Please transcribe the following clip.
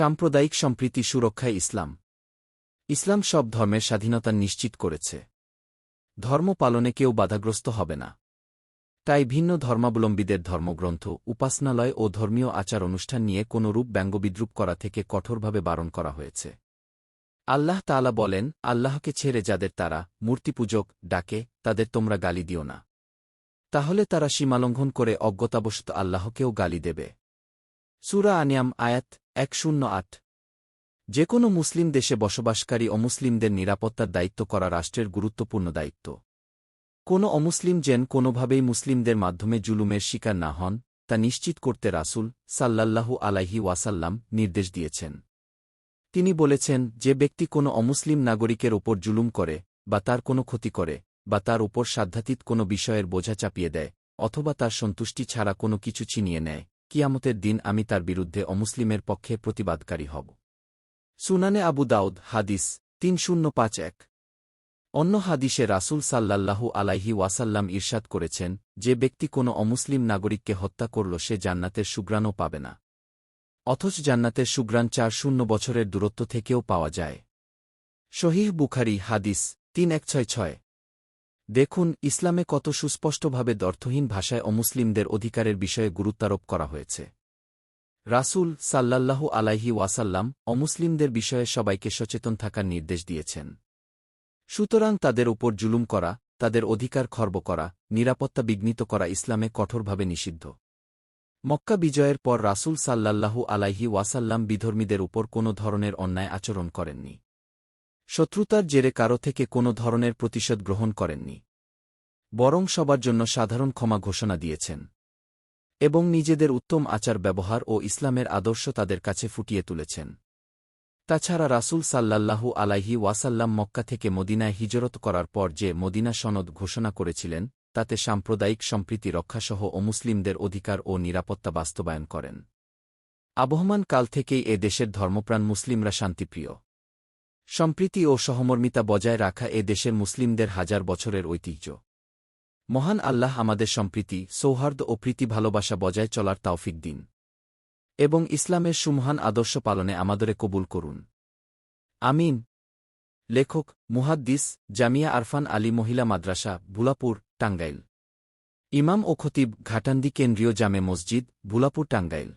সাম্প্রদায়িক সম্প্রীতি সুরক্ষায় ইসলাম। ইসলাম সব ধর্মের স্বাধীনতা নিশ্চিত করেছে। ধর্ম পালনে কেউ বাধাগ্রস্ত হবে না। তাই ভিন্ন ধর্মাবলম্বীদের ধর্মগ্রন্থ, উপাসনালয় ও ধর্মীয় আচার অনুষ্ঠান নিয়ে কোনো রূপ ব্যঙ্গবিদ্রুপ করা থেকে কঠোরভাবে বারণ করা হয়েছে। আল্লাহ তাআলা বলেন, আল্লাহকে ছেড়ে যাদের তারা মূর্তিপূজক, ডাকে, তাদের তোমরা গালি দিও না। তাহলে তারা সীমালঙ্ঘন করে অজ্ঞতাবশত আল্লাহকেও গালি দেবে। সুরা আনিয়াম আয়াত এক শূন্য আট। যে কোনো মুসলিম দেশে বসবাসকারী অমুসলিমদের নিরাপত্তার দায়িত্ব করা রাষ্ট্রের গুরুত্বপূর্ণ দায়িত্ব। কোনো অমুসলিম যেন কোনোভাবেই মুসলিমদের মাধ্যমে জুলুমের শিকার না হন, তা নিশ্চিত করতে রাসুল সাল্লাল্লাহু আলাইহি ওয়াসাল্লাম নির্দেশ দিয়েছেন। তিনি বলেছেন, যে ব্যক্তি কোনো অমুসলিম নাগরিকের ওপর জুলুম করে, বা তার কোনো ক্ষতি করে, বা তার ওপর সাধ্যাতীত কোনো বিষয়ের বোঝা চাপিয়ে দেয়, অথবা তার সন্তুষ্টি ছাড়া কোনো কিছু ছিনিয়ে নেয়। কিয়ামতের দিন আমি তার বিরুদ্ধে অমুসলিমের পক্ষে প্রতিবাদকারী হব। সুনানে আবু দাউদ, হাদিস তিন শূন্য পাঁচ এক। অন্য হাদিসে রাসুল সাল্লাল্লাহু আলাইহি ওয়াসাল্লাম ইরশাদ করেছেন, যে ব্যক্তি কোনো অমুসলিম নাগরিককে হত্যা করল, সে জান্নাতের সুগ্রাণও পাবে না। অথচ জান্নাতের সুগ্রাণ চার শূন্য বছরের দূরত্ব থেকেও পাওয়া যায়। শহীহ বুখারি, হাদিস তিন এক ছয় ছয়। দেখুন, ইসলামে কত সুস্পষ্টভাবে দর্থহীন ভাষায় অমুসলিমদের অধিকারের বিষয়ে গুরুত্বারোপ করা হয়েছে। রাসূল সাল্লাল্লাহু আলাইহি ওয়াসাল্লাম অমুসলিমদের বিষয়ে সবাইকে সচেতন থাকার নির্দেশ দিয়েছেন। সুতরাং তাদের উপর জুলুম করা, তাদের অধিকার খর্ব করা, নিরাপত্তা বিঘ্নিত করা ইসলামে কঠোরভাবে নিষিদ্ধ। মক্কা বিজয়ের পর রাসূল সাল্লাল্লাহু আলাইহি ওয়াসাল্লাম বিধর্মীদের উপর কোনো ধরনের অন্যায় আচরণ করেননি। শত্রুতার জেরে কারও থেকে কোনো ধরনের প্রতিশোধ গ্রহণ করেননি। বরং সবার জন্য সাধারণ ক্ষমা ঘোষণা দিয়েছেন। এবং নিজেদের উত্তম আচার ব্যবহার ও ইসলামের আদর্শ তাদের কাছে ফুটিয়ে তুলেছেন। তাছাড়া রাসূল সাল্লাল্লাহু আলাইহি ওয়াসাল্লাম মক্কা থেকে মদিনায় হিজরত করার পর যে মদিনা সনদ ঘোষণা করেছিলেন, তাতে সাম্প্রদায়িক সম্প্রীতি রক্ষাসহ অমুসলিমদের অধিকার ও নিরাপত্তা বাস্তবায়ন করেন। আবহমান কাল থেকেই এ দেশের ধর্মপ্রাণ মুসলিমরা শান্তিপ্রিয়। সম্প্রীতি ও সহমর্মিতা বজায় রাখা এ দেশের মুসলিমদের হাজার বছরের ঐতিহ্য। মহান আল্লাহ আমাদের সম্প্রীতি, সৌহার্দ্য ও প্রীতি ভালোবাসা বজায় চলার তাওফিক দিন। এবং ইসলামের সুমহান আদর্শ পালনে আমাদের কবুল করুন। আমিন। লেখক, মুহাদ্দিস, জামিয়া আরফান আলী মহিলা মাদ্রাসা, ভুলাপুর, টাঙ্গাইল। ইমাম ও খতিব, ঘাটান্দি কেন্দ্রীয় জামে মসজিদ, ভুলাপুর, টাঙ্গাইল।